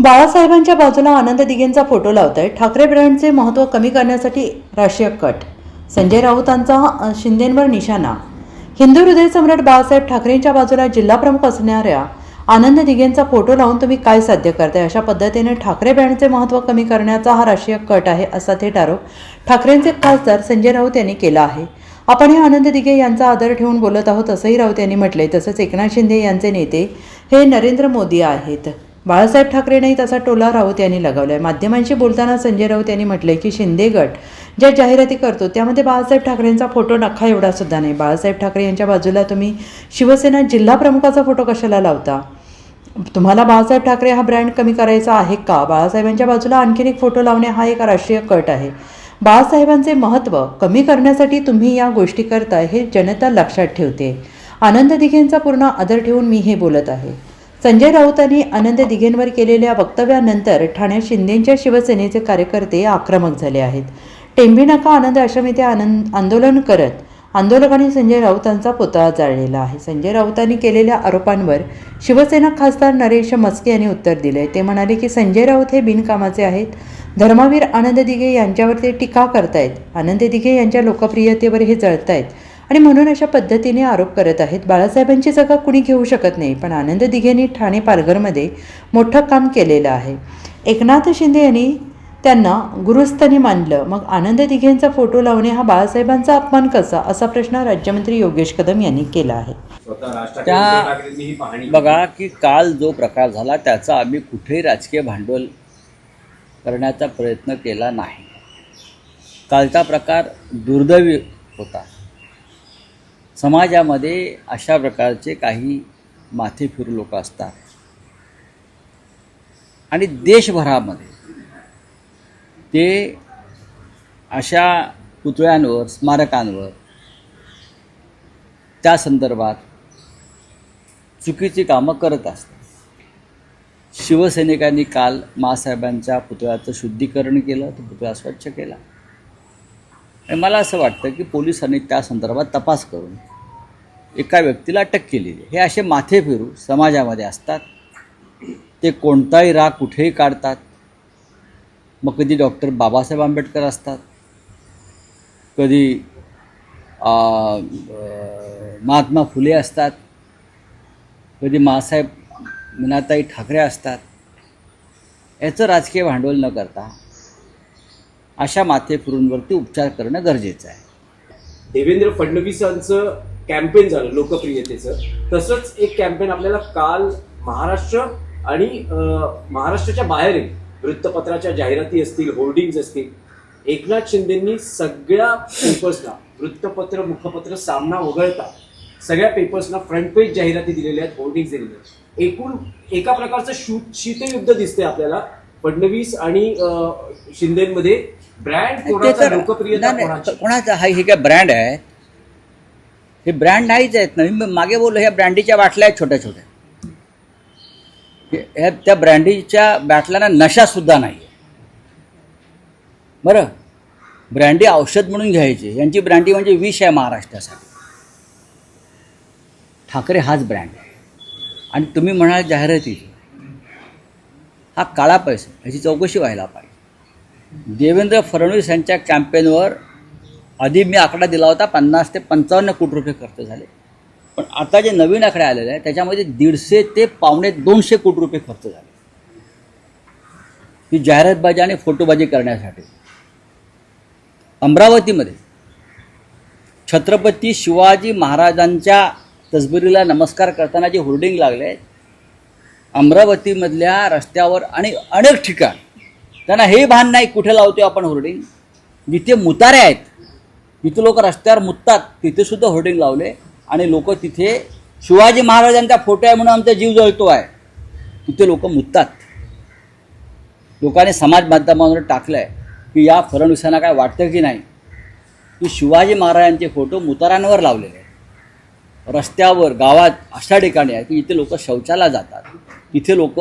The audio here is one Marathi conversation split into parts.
बाळासाहेबांच्या बाजूला आनंद दिघेंचा फोटो लावताय. ठाकरे ब्रँडचे महत्त्व कमी करण्यासाठी राष्ट्रीय कट. संजय राऊतांचा शिंदेंवर निशाणा. हिंदू हृदय सम्राट बाळासाहेब ठाकरेंच्या बाजूला जिल्हाप्रमुख असणाऱ्या आनंद दिघेंचा फोटो लावून तुम्ही काय साध्य करताय? अशा पद्धतीने ठाकरे ब्रँडचे महत्त्व कमी करण्याचा हा राष्ट्रीय कट आहे असा थेट आरोप ठाकरेंचे खासदार संजय राऊत यांनी केला आहे. आपण हे आनंद दिघे यांचा आदर ठेवून बोलत आहोत असंही राऊत यांनी म्हटले तसंच एकनाथ शिंदे यांचे नेते हे नरेंद्र मोदी आहेत. बाळासाहेब ठाकरे तसा टोला राऊत यांनी लगावलाय. माध्यमांशी बोलताना संजय राऊत यांनी म्हटलंय की शिंदे गट ज्या जाहिराती करतो त्यामध्ये बाळासाहेब ठाकरेंचा फोटो नखा एवढा सुद्धा नाही. बाळासाहेब ठाकरे यांच्या बाजूला तुम्ही शिवसेना जिल्हा प्रमुखाचा फोटो कशाला लावता? तुम्हाला बाळासाहेब ठाकरे हा ब्रँड कमी करायचा आहे का? बाळासाहेबांच्या बाजूला आणखीन एक फोटो लावणे हा एक राष्ट्रीय कट आहे. बाळासाहेबांचे महत्त्व कमी करण्यासाठी तुम्ही या गोष्टी करता हे जनता लक्षात ठेवते. आनंद दिघेंचा पूर्ण आदर ठेवून मी हे बोलत आहे. संजय राऊतांनी आनंद दिघेंवर केलेल्या वक्तव्यानंतर ठाण्यात शिंदेंच्या शिवसेनेचे कार्यकर्ते आक्रमक झाले आहेत. टेंबीनाका आनंद आश्रम येथे आनंद आंदोलन करत आंदोलकांनी संजय राऊतांचा पुतळा जाळलेला आहे. संजय राऊतांनी केलेल्या आरोपांवर शिवसेना खासदार नरेश मस्के यांनी उत्तर दिले ते म्हणाले की संजय राऊत हे बिनकामाचे आहेत. धर्मवीर आनंद दिघे यांच्यावर ते टीका करतायत. आनंद दिघे यांच्या लोकप्रियतेवर हे जळतायत. आणि म्हणून अशा पद्धतीने आरोप करत आहेत. बाळासाहेबांची जागा कुणी घेऊ शकत नाही पण आनंद दिघेंनी ठाणे पालघरमध्ये मोठं काम केलेलं आहे. एकनाथ शिंदे यांनी त्यांना गुरुस्थानी मानलं. मग आनंद दिघेंचा फोटो लावणे हा बाळासाहेबांचा अपमान कसा? असा प्रश्न राज्यमंत्री योगेश कदम यांनी केला आहे. त्या-. बघा की काल जो प्रकार झाला त्याचा आम्ही कुठेही राजकीय भांडवल करण्याचा प्रयत्न केला नाही. कालचा प्रकार दुर्दैवी होता. समाजामध्ये अशा प्रकारचे काही माथे फिरू लोक असतात. आणि देशभरामध्ये ते अशा पुतळ्यांवर स्मारकांवर त्या संदर्भात चुकीची कामं करत असतात. शिवसैनिकांनी काल मासाहेबांच्या पुतळ्याचं शुद्धीकरण केलं तो पुतळा स्वच्छ केला. आणि मला असं वाटतं की पोलिसांनी त्या संदर्भात तपास करून एका व्यक्तीला अटक केलेली हे असे माथे फिरू समाजामध्ये असतात. ते कोणताही राग कुठेही काढतात. मग कधी डॉक्टर बाबासाहेब आंबेडकर असतात. कधी महात्मा फुले असतात. कधी मासाहेब मीनाताई ठाकरे असतात. याचं राजकीय भांडवल न करता अशा माथे फिरूंवरती उपचार करणं गरजेचं आहे. देवेंद्र फडणवीसांचं कॅम्पेन झालं लोकप्रियतेचं. तसंच एक कॅम्पेन आपल्याला काल महाराष्ट्र आणि महाराष्ट्राच्या बाहेरही वृत्तपत्राच्या जाहिराती असतील होर्डिंग्ज असतील एकनाथ शिंदेंनी सगळ्या पेपर्सना वृत्तपत्र मुखपत्र सामना वगळता सगळ्या पेपर्सना फ्रंट पेज जाहिराती दिलेल्या आहेत होर्डिंग्ज दिलेल्या आहेत. एकूण एका प्रकारचं शू शीतयुद्ध दिसतंय आपल्याला. फडणवीस आणि शिंदेमध्ये ब्रँड कोणाचा लोकप्रियता कोणाचा? हा हे काय ब्रँड आहे? हे ब्रँड नाहीच आहेत ना. मी मागे बोललो ह्या ब्रँडीच्या बाटल्या आहेत छोट्या छोट्या ह्या त्या ब्रँडीच्या बाटल्यांना नशासुद्धा नाही आहे बरं? ब्रँडी औषध म्हणून घ्यायची. यांची ब्रँडी म्हणजे विष आहे महाराष्ट्रासाठी. ठाकरे हाच ब्रँड आहे. आणि तुम्ही म्हणाल जाहिराती. हा काळा पैसा ह्याची चौकशी व्हायला पाहिजे. देवेंद्र फडणवीस यांच्या कॅम्पेनवर आधी मी आकडा दिला होता पन्नास ते पंचावन्न कोटी रुपये खर्च झाले. पण आता जे नवीन आकडे आलेले आहे त्याच्यामध्ये दीडशे ते पावणे दोनशे कोटी रुपये खर्च झाले. ही जाहिरातबाजी आणि फोटोबाजी करण्यासाठी. अमरावतीमध्ये छत्रपती शिवाजी महाराजांच्या तसबिरीला नमस्कार करताना जे होर्डिंग लागले आहेत अमरावतीमधल्या रस्त्यावर आणि अनेक ठिकाण. त्यांना हे भान नाही कुठे लावतो आपण होर्डिंग. जिथे मुतारे आहेत इथं लोक रस्त्यावर मुततात तिथे सुद्धा होर्डिंग लावले. आणि लोक तिथे शिवाजी महाराजांचा फोटो आहे म्हणून आमचा जीव जळतो आहे. तिथे लोक मुततात. लोकांनी समाज माध्यमावर टाकलं आहे की या फडणवीसांना काय वाटतं की नाही? की शिवाजी महाराजांचे फोटो मुतारांवर लावलेले आहेत. रस्त्यावर गावात अशा ठिकाणी आहे की इथे लोक शौचाला जातात. तिथे लोक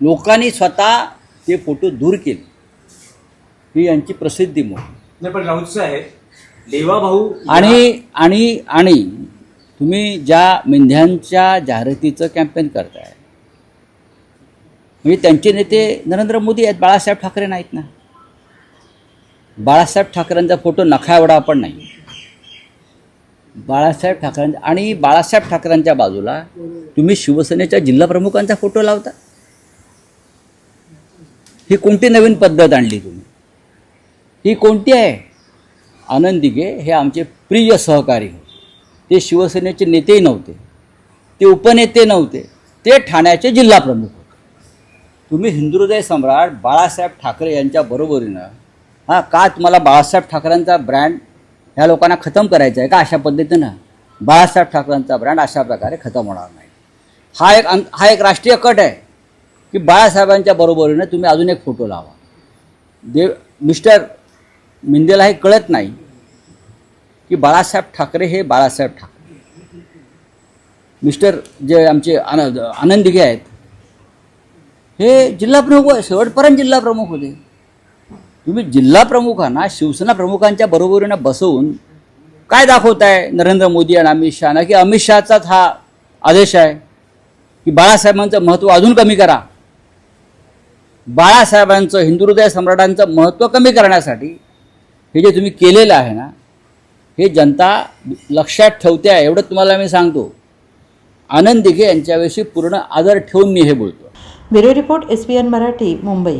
लोकांनी स्वतः ते फोटो दूर केले. ही यांची प्रसिद्धी मोठी नाही पण राऊत साहेब देवा भाऊ आणि आणि आणि तुम्ही ज्या मेंढ्यांच्या जाहिरातीचं कॅम्पेन करताय म्हणजे त्यांचे नेते नरेंद्र मोदी आहेत बाळासाहेब ठाकरे नाहीत ना? बाळासाहेब ठाकरेंचा फोटो नखा एवढा पण नाही. बाळासाहेब ठाकरेंचा आणि बाळासाहेब ठाकरेंच्या बाजूला तुम्ही शिवसेनेच्या जिल्हाप्रमुखांचा फोटो लावता? ही कोणती नवीन पद्धत आणली तुम्ही? ही कोणती आहे? आनंदिगे हे आमचे प्रिय सहकारी होते. ते शिवसेनेचे नेतेही नव्हते. ते उपनेते नव्हते. ते ठाण्याचे जिल्हाप्रमुख होते. तुम्ही हिंदुहृदय सम्राट बाळासाहेब ठाकरे यांच्या बरोबरीनं हां का तुम्हाला बाळासाहेब ठाकरेंचा ब्रँड ह्या लोकांना खतम करायचा आहे का अशा पद्धतीनं? बाळासाहेब ठाकरेंचा ब्रँड अशा प्रकारे खतम होणार नाही. हा एक अं- हा एक राष्ट्रीय कट आहे की बाळासाहेबांच्या बरोबरीनं तुम्ही अजून एक फोटो लावा. देव मिस्टर मिंदेला हे कळत नाही की बाळासाहेब ठाकरे हे बाळासाहेब ठाकरे. मिस्टर जे आमचे आनंद आनंद आहेत हे जिल्हा प्रमुख शेवटपर्यंत जिल्हाप्रमुख होते. तुम्ही जिल्हा प्रमुखांना शिवसेना प्रमुखांच्या बरोबरीनं बसवून काय दाखवताय नरेंद्र मोदी आणि अमित शहाना? की अमित शहाचाच हा आदेश आहे की बाळासाहेबांचं महत्त्व अजून कमी करा. बाळासाहेबांचं हिंदू हृदय सम्राटांचं महत्त्व कमी करण्यासाठी हे जे तुम्ही केलेलं आहे ना हे जनता लक्षात ठेवते आहे एवढं तुम्हाला मी सांगतो. आनंद दिघे यांच्याविषयी पूर्ण आदर ठेवून मी हे बोलतो bureau report S P N Marathi Mumbai.